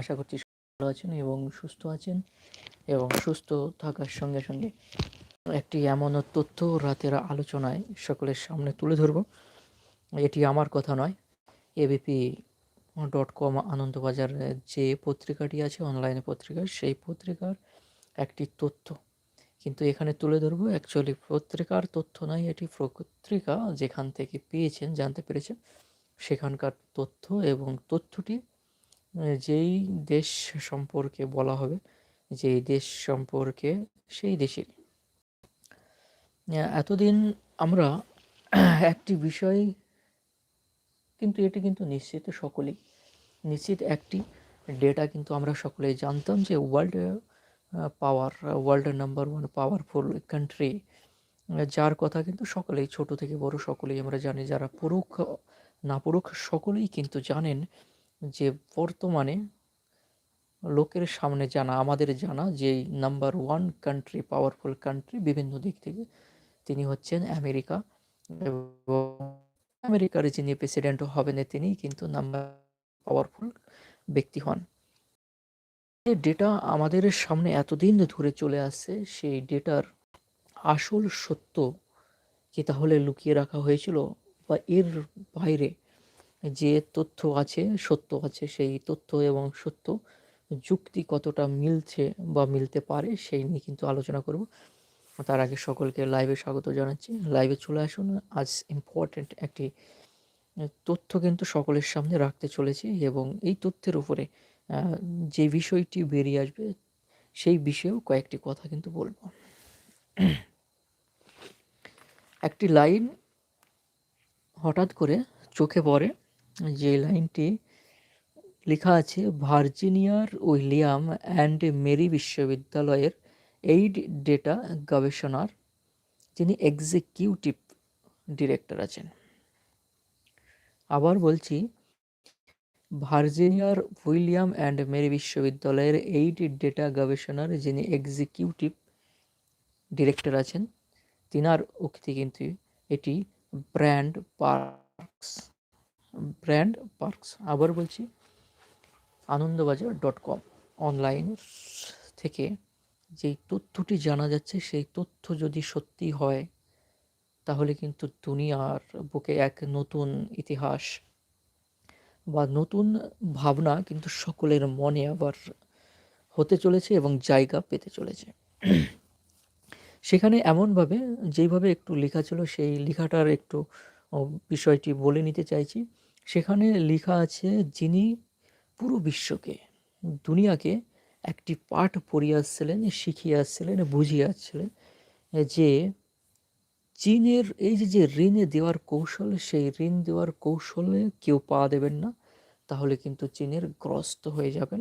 আশা করছি ভালো আছেন এবং সুস্থ আছেন এবং সুস্থ থাকার সঙ্গে সঙ্গে একটি এমন তথ্য রাতের আলোচনায় সকলের সামনে তুলে ধরব। এটি আমার কথা নয়। এবিপি ডট কম আনন্দবাজার যে পত্রিকাটি আছে অনলাইনে পত্রিকা, সেই পত্রিকার একটি তথ্য। কিন্তু এখানে তুলে ধরবো অ্যাকচুয়ালি পত্রিকার তথ্য নয়, এটি পত্রিকা যেখান থেকে পেয়েছেন, জানতে পেরেছেন, সেখানকার তথ্য এবং তথ্যটি যেই দেশ সম্পর্কে বলা হবে, যেই দেশ সম্পর্কে সেই দেশের এতদিন আমরা একটি বিষয় কিন্তু এটি কিন্তু নিশ্চিত সকলেই, নিশ্চিত একটি ডেটা কিন্তু আমরা সকলেই জানতাম যে ওয়ার্ল্ড পাওয়ার ওয়ার্ল্ডের নাম্বার ওয়ান পাওয়ারফুল কান্ট্রি যার কথা কিন্তু সকলেই, ছোট থেকে বড় সকলেই আমরা জানি, যারা পরোক্ষ না পরোক্ষ সকলেই কিন্তু জানেন যে বর্তমানে লোকের সামনে জানা, আমাদের জানা যে number one country powerful country বিভিন্ন দিক থেকে তিনি হচ্ছেন আমেরিকা এবং আমেরিকার যিনি প্রেসিডেন্ট হবেন তিনি কিন্তু নাম্বার পাওয়ারফুল ব্যক্তি হন। ডেটা আমাদের সামনে এতদিন ধরে চলে আসছে, সেই ডেটার আসল সত্য কি তাহলে লুকিয়ে রাখা হয়েছিল বা এর বাইরে যে তথ্য আছে, সত্য আছে, সেই তথ্য এবং সত্য যুক্তি কতটা মিলছে বা মিলতে পারে সেই নিয়ে কিন্তু আলোচনা করব। তার আগে সকলকে লাইভে স্বাগত জানাচ্ছি। লাইভে চলে আসুন। আজ ইম্পর্টেন্ট একটি তথ্য কিন্তু সকলের সামনে রাখতে চলেছি এবং এই তথ্যের উপরে যে বিষয়টি বেরিয়ে আসবে সেই বিষয়েও কয়েকটি কথা কিন্তু বলব। একটি লাইন হঠাৎ করে চোখে পড়ে যে লাইনটি লেখা আছে, ভার্জিনিয়ার উইলিয়াম অ্যান্ড মেরি বিশ্ববিদ্যালয়ের এইড ডেটা গবেষণার যিনি এক্সিকিউটিভ ডিরেক্টর আছেন। আবার বলছি, ভার্জিনিয়ার উইলিয়াম অ্যান্ড মেরি বিশ্ববিদ্যালয়ের এইড ডেটা গবেষণার যিনি এক্সিকিউটিভ ডিরেক্টর আছেন, তিনার উক্তি কিন্তু এটি ব্র্যান্ড পার্কস ব্র্যান্ড পার্কস আবার বলছি, আনন্দবাজার ডট কম অনলাইন থেকে যেই তথ্যটি জানা যাচ্ছে, সেই তথ্য যদি সত্যি হয়, তাহলে কিন্তু দুনিয়ার বুকে এক নতুন ইতিহাস বা নতুন ভাবনা কিন্তু সকলের মনে আবার হতে চলেছে এবং জায়গা পেতে চলেছে। সেখানে এমনভাবে, যেইভাবে একটু লেখা ছিল, সেই লেখাটার একটু বিষয়টি বলে নিতে চাইছি। সেখানে লেখা আছে, যিনি পুরো বিশ্বকে, দুনিয়াকে একটি পাঠ পড়িয়ে আসছিলেন শিখিয়ে আসছিলেন বুঝিয়ে আসছিলেন যে চীনের এই যে যে ঋণে দেওয়ার কৌশল, সেই ঋণ দেওয়ার কৌশলে কেউ পা দেবেন না, তাহলে কিন্তু চীনের গ্রস্ত হয়ে যাবেন।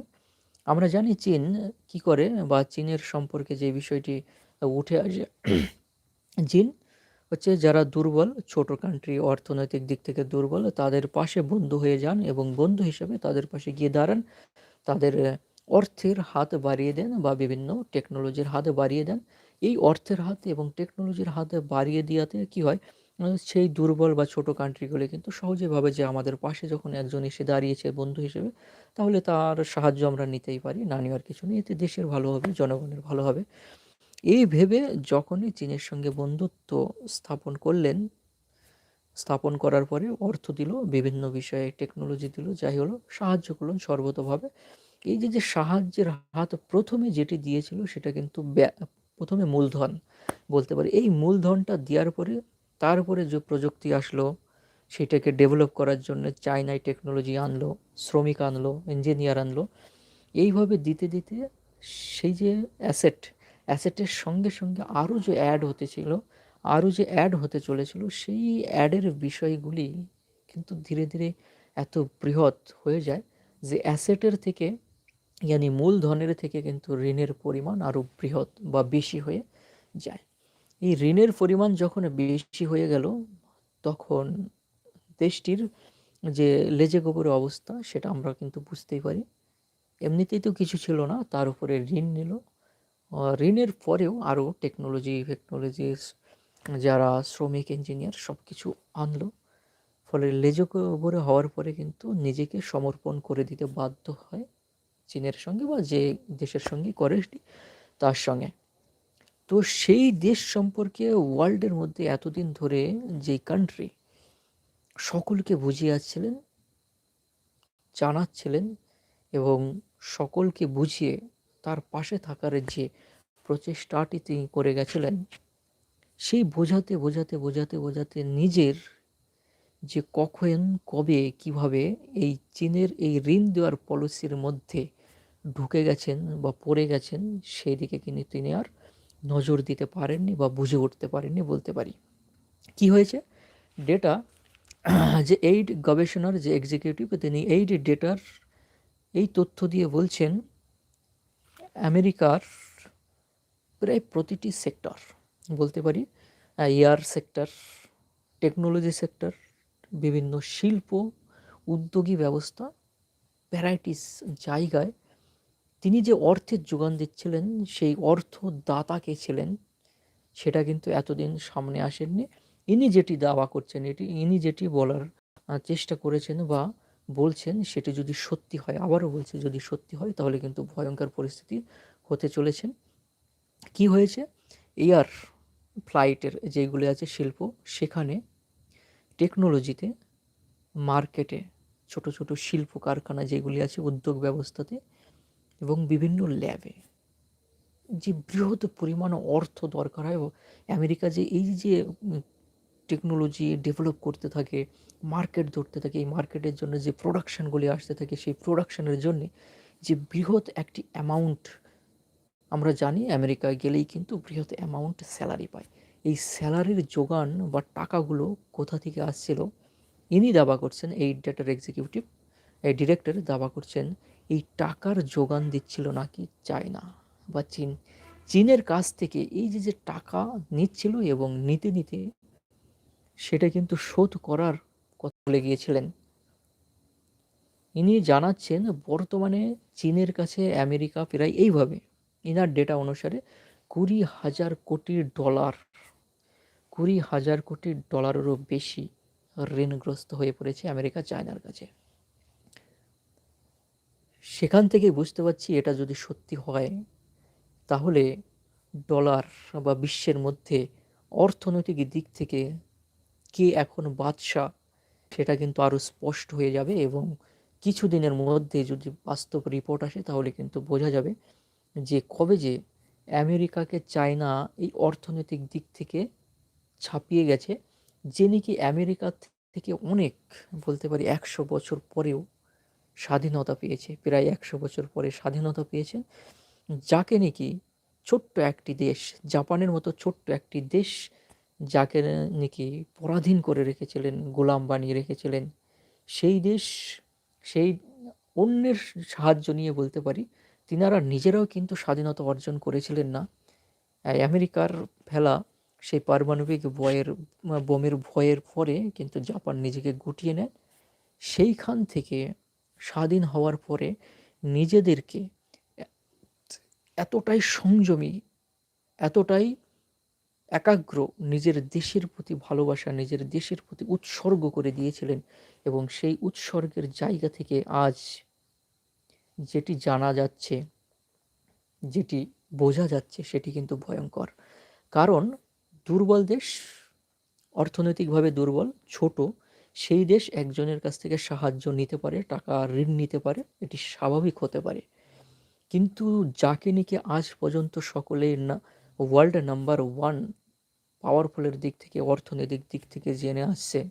আমরা জানি চীন কি করে বা চীনের সম্পর্কে যে বিষয়টি উঠে আসে, চীন হচ্ছে যারা দুর্বল, ছোট কান্ট্রি অর্থনৈতিক দিক থেকে দুর্বল, তাদের পাশে বন্ধু হয়ে যান এবং বন্ধু হিসেবে তাদের পাশে গিয়ে দাঁড়ান। তাদের অর্থের হাত বাড়িয়ে দেন বা বিভিন্ন টেকনোলজির হাতে বাড়িয়ে দেন। এই অর্থের হাত এবং টেকনোলজির হাতে বাড়িয়ে দেওয়াতে কি হয়? সেই দুর্বল বা ছোট কান্ট্রিগুলি কিন্তু সহজে ভাবে যে আমাদের পাশে যখন একজন এসে দাঁড়িয়েছে বন্ধু হিসেবে, তাহলে তার সাহায্য আমরা নিতেই পারি। না নেওয়ার কিছু নেই। এতে দেশের ভালো হবে, জনগণের ভালো হবে। এই ভেবে যখনই চীনের সঙ্গে বন্ধুত্ব স্থাপন করলেন, স্থাপন করার পরে অর্থ দিল, বিভিন্ন বিষয়ে টেকনোলজি দিল, যাই হলো, সাহায্য করলেন সর্বতভাবে। এই যে যে সাহায্যের হাত প্রথমে যেটি দিয়েছিল সেটা কিন্তু প্রথমে মূলধন বলতে পারি। এই মূলধনটা দেওয়ার পরে তারপরে যে প্রযুক্তি আসলো, সেটাকে ডেভেলপ করার জন্য চায়নায় টেকনোলজি আনলো, শ্রমিক আনলো ইঞ্জিনিয়ার আনলো। এইভাবে দিতে দিতে সেই যে অ্যাসেট অ্যাসেটের সঙ্গে সঙ্গে আরও যে অ্যাড হতেছিল আরও যে অ্যাড হতে চলেছিল, সেই অ্যাডের বিষয়গুলি কিন্তু ধীরে ধীরে এত বৃহৎ হয়ে যায় যে অ্যাসেটের থেকে, ইয়ানি মূলধনের থেকে কিন্তু ঋণের পরিমাণ আরও বৃহৎ বা বেশি হয়ে যায়। এই ঋণের পরিমাণ যখন বেশি হয়ে গেল, তখন দেশটির যে লেজে গোবরের অবস্থা, সেটা আমরা কিন্তু বুঝতেই পারি। এমনিতেই তো কিছু ছিল না, তার উপরে ঋণ নিল। ঋণের পরেও আরও টেকনোলজি ফেকনোলজিস যারা শ্রমিক ইঞ্জিনিয়ার সব কিছু আনলো। ফলে লেজে গোবরে হওয়ার পরে কিন্তু নিজেকে সমর্পণ করে দিতে বাধ্য হয় চীনের সঙ্গে বা যে দেশের সঙ্গে করে তার সঙ্গে। তো সেই দেশ সম্পর্কে ওয়ার্ল্ডের মধ্যে এতদিন ধরে যে কান্ট্রি সকলকে বুঝিয়ে আসছিলেন জানাচ্ছিলেন এবং সকলকে বুঝিয়ে তার পাশে থাকার যে প্রচেষ্টাটি তিনি করে গেছিলেন। সেই বোঝাতে বোঝাতে বোঝাতে বোঝাতে নিজের যে কখন, কবে, কীভাবে এই চীনের এই ঋণ দেওয়ার পলিসির মধ্যে ঢুকে গেছেন বা পড়ে গেছেন সেই দিকে কিন্তু তিনি আর নজর দিতে পারেননি বা বুঝে উঠতে পারেননি বলতে পারি। কি হয়েছে? ডেটা, যে এইড গবেষণার যে এক্সিকিউটিভ তিনি এইড ডেটার এই তথ্য দিয়ে বলছেন, আমেরিকার প্রায় প্রতিটি সেক্টর বলতে পারি এয়ার সেক্টর টেকনোলজি সেক্টর বিভিন্ন শিল্প, উদ্যোগী ব্যবস্থা ভ্যারাইটিস জায়গায় তিনি যে অর্থের যোগান দিচ্ছিলেন, সেই অর্থ দাতা কে ছিলেন, সেটা কিন্তু এতদিন সামনে আসেননি। ইনি যেটি দাওয়া করছেন, এটি, ইনি যেটি বলার চেষ্টা করেছেন বা বলছেন, সেটি যদি সত্যি হয়, আবারও বলছে, যদি সত্যি হয়, তাহলে কিন্তু ভয়ঙ্কর পরিস্থিতি হতে চলেছেন। কি হয়েছে? এয়ার ফ্লাইটের যেগুলি আছে শিল্প, সেখানে টেকনোলজিতে মার্কেটে ছোট ছোট শিল্প কারখানা যেগুলি আছে উদ্যোগ ব্যবস্থাতে এবং বিভিন্ন ল্যাবে যে বৃহৎ পরিমাণ অর্থ দরকার হয় আমেরিকা যে এই যে টেকনোলজি ডেভেলপ করতে থাকে মার্কেট ধরতে থাকে, এই মার্কেটের জন্য যে প্রোডাকশানগুলি আসতে থাকে, সেই প্রোডাকশানের জন্যে যে বৃহৎ একটি অ্যামাউন্ট আমরা জানি আমেরিকায় গেলেই কিন্তু বৃহৎ অ্যামাউন্ট স্যালারি পায়। এই স্যালারির যোগান বা টাকাগুলো কোথা থেকে আসছিল? ইনি দাবা করছেন, এই ডেটার এক্সিকিউটিভ এই ডিরেক্টর দাবা করছেন, এই টাকার যোগান দিচ্ছিল নাকি চায়না বা চীন? চীনের কাছ থেকে এই যে যে টাকা নিচ্ছিল এবং নিতে নিতে সেটা কিন্তু শোধ করার কথা বলে গিয়েছিলেন। ইনি জানাচ্ছেন, বর্তমানে চীনের কাছে আমেরিকা প্রায় এইভাবে ইনার ডেটা অনুসারে কুড়ি হাজার কোটি ডলার কুড়ি হাজার কোটি ডলারেরও বেশি ঋণগ্রস্ত হয়ে পড়েছে আমেরিকা, চায়নার কাছে। সেখান থেকে বুঝতে পারছি এটা যদি সত্যি হয়, তাহলে ডলার বা বিশ্বের মধ্যে অর্থনৈতিক দিক থেকে কে এখন বাদশাহ, সেটা কিন্তু আরও স্পষ্ট হয়ে যাবে এবং কিছু দিনের মধ্যে যদি বাস্তব রিপোর্ট আসে, তাহলে কিন্তু বোঝা যাবে যে কবে যে আমেরিকাকে চায়না এই অর্থনৈতিক দিক থেকে ছাপিয়ে গেছে যে নাকি আমেরিকা থেকে অনেক, বলতে পারি একশো বছর পরেও স্বাধীনতা পেয়েছে, প্রায় একশো বছর পরে স্বাধীনতা পেয়েছেন যাকে নাকি ছোট্ট একটি দেশ, জাপানের মতো ছোট্ট একটি দেশ, যাকে নাকি পরাধীন করে রেখেছিলেন, গোলাম বানিয়ে রেখেছিলেন, সেই দেশ, সেই অন্যের সাহায্য নিয়ে বলতে পারি তিনারা নিজেরাও কিন্তু স্বাধীনতা অর্জন করেছিলেন না। আমেরিকার ফেলা সেই পারমাণবিক বয়ের, বোমের ভয়ের পরে কিন্তু জাপান নিজেকে গুটিয়ে নেয়। সেইখান থেকে স্বাধীন হওয়ার পরে নিজেদেরকে এতটাই সংযমী, এতটাই একাগ্র নিজের দেশের প্রতি ভালোবাসা, নিজের দেশের প্রতি উৎসর্গ করে দিয়েছিলেন এবং সেই উৎসর্গের জায়গা থেকে আজ যেটি জানা যাচ্ছে, যেটি বোঝা যাচ্ছে সেটি কিন্তু ভয়ঙ্কর। কারণ দুর্বল দেশ অর্থনৈতিকভাবে দুর্বল, ছোট, সেই দেশ একজনের কাছ থেকে সাহায্য নিতে পারে, টাকা ঋণ নিতে পারে, এটি স্বাভাবিক হতে পারে। কিন্তু যাকে নাকি আজ পর্যন্ত সকলে না ওয়ার্ল্ড নাম্বার ওয়ান পাওয়ারফুলের দিক থেকে, অর্থনৈতিক দিক থেকে জেনে আসছে,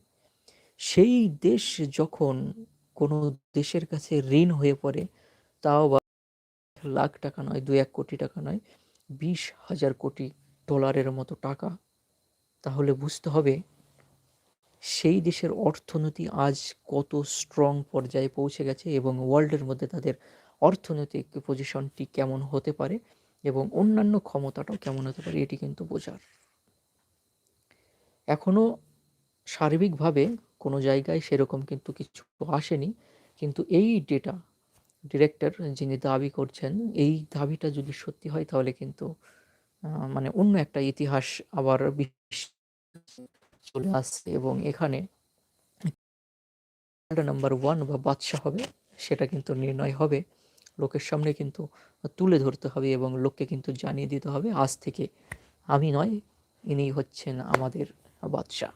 সেই দেশ যখন কোনো দেশের কাছে ঋণ হয়ে পড়ে তাও বা লাখ টাকা নয় দু এক কোটি টাকা নয়, বিশ হাজার কোটি ডলারের মতো টাকা। তাহলে বুঝতে হবে সেই দেশের অর্থনীতি আজ কত স্ট্রং পর্যায়ে পৌঁছে গেছে এবং ওয়ার্ল্ডের মধ্যে তাদের অর্থনৈতিক পজিশনটি কেমন হতে পারে এবং অন্যান্য ক্ষমতাটাও কেমন হতে পারে, এটি কিন্তু বোঝার। এখনও সার্বিকভাবে কোনো জায়গায় সেরকম কিন্তু কিছু আসেনি, কিন্তু এই ডেটা ডিরেক্টর যিনি দাবি করছেন, এই দাবিটা যদি সত্যি হয় তাহলে কিন্তু মানে অন্য একটা ইতিহাস আবার চলে আসছে এবং এখানে নাম্বার ওয়ান বা বাদশাহ হবে, সেটা কিন্তু নির্ণয় হবে। লোকের সামনে কিন্তু তুলে ধরতে হবে এবং লোককে কিন্তু জানিয়ে দিতে হবে, আজ থেকে আমি নয় ইনি হচ্ছেন আমাদের বাদশাহ।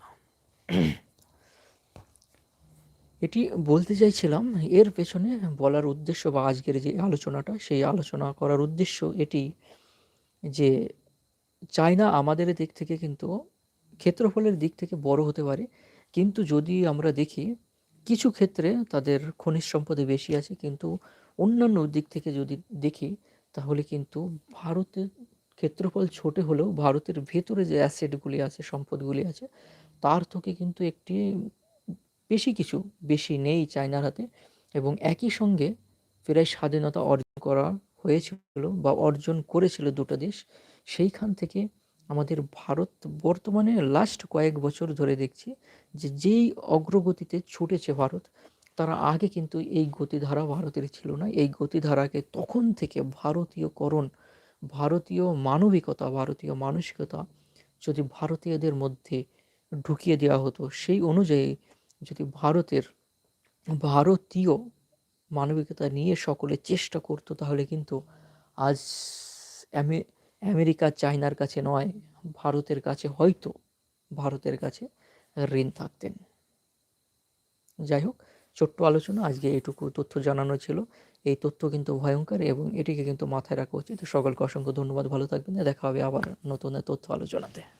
এটি বলতে চাইছিলাম, এর পেছনে বলার উদ্দেশ্য বা আজকের যে আলোচনাটা, সেই আলোচনা করার উদ্দেশ্য এটি যে চায়না আমাদের দিক থেকে কিন্তু ক্ষেত্রফলের দিক থেকে বড় হতে পারে। কিন্তু যদি আমরা দেখি, কিছু ক্ষেত্রে তাদের খনিজ সম্পদে বেশি আছে, কিন্তু অন্যান্য দিক থেকে যদি দেখি, তাহলে কিন্তু ভারতের ক্ষেত্রফল ছোট হলেও ভারতের ভেতরে যে অ্যাসেটগুলি আছে, সম্পদগুলি আছে, তার থেকে কিন্তু একটি বেশি কিছু, বেশি নেই চায়নার হাতে এবং একই সঙ্গে প্রায় স্বাধীনতা অর্জন করা হয়েছিল বা অর্জন করেছিল দুটো দেশ, সেইখান থেকে আমাদের ভারত বর্তমানে লাস্ট কয়েক বছর ধরে দেখছি যে যেই অগ্রগতিতে ছুটেছে ভারত, তারা আগে কিন্তু এই গতিধারা ভারতের ছিল না। এই গতিধারাকে তখন থেকে ভারতীয়করণ, ভারতীয় মানবিকতা, ভারতীয় মানসিকতা যদি ভারতীয়দের মধ্যে ঢুকিয়ে দেওয়া হতো, সেই অনুযায়ী যদি ভারতের ভারতীয় মানবিকতা নিয়ে সকলে চেষ্টা করতো, তাহলে কিন্তু আজ আমেরিকা চায়নার কাছে নয়, ভারতের কাছে হয়তো ভারতের কাছে ঋণ থাকতেন। যাই হোক, ছোট্ট আলোচনা, আজকে এটুকু তথ্য জানানো ছিল। এই তথ্য কিন্তু ভয়ঙ্কর এবং এটিকে কিন্তু মাথায় রাখা উচিত। সকলকে অসংখ্য ধন্যবাদ। ভালো থাকবেন। দেখা হবে আবার নতুন তথ্য আলোচনাতে।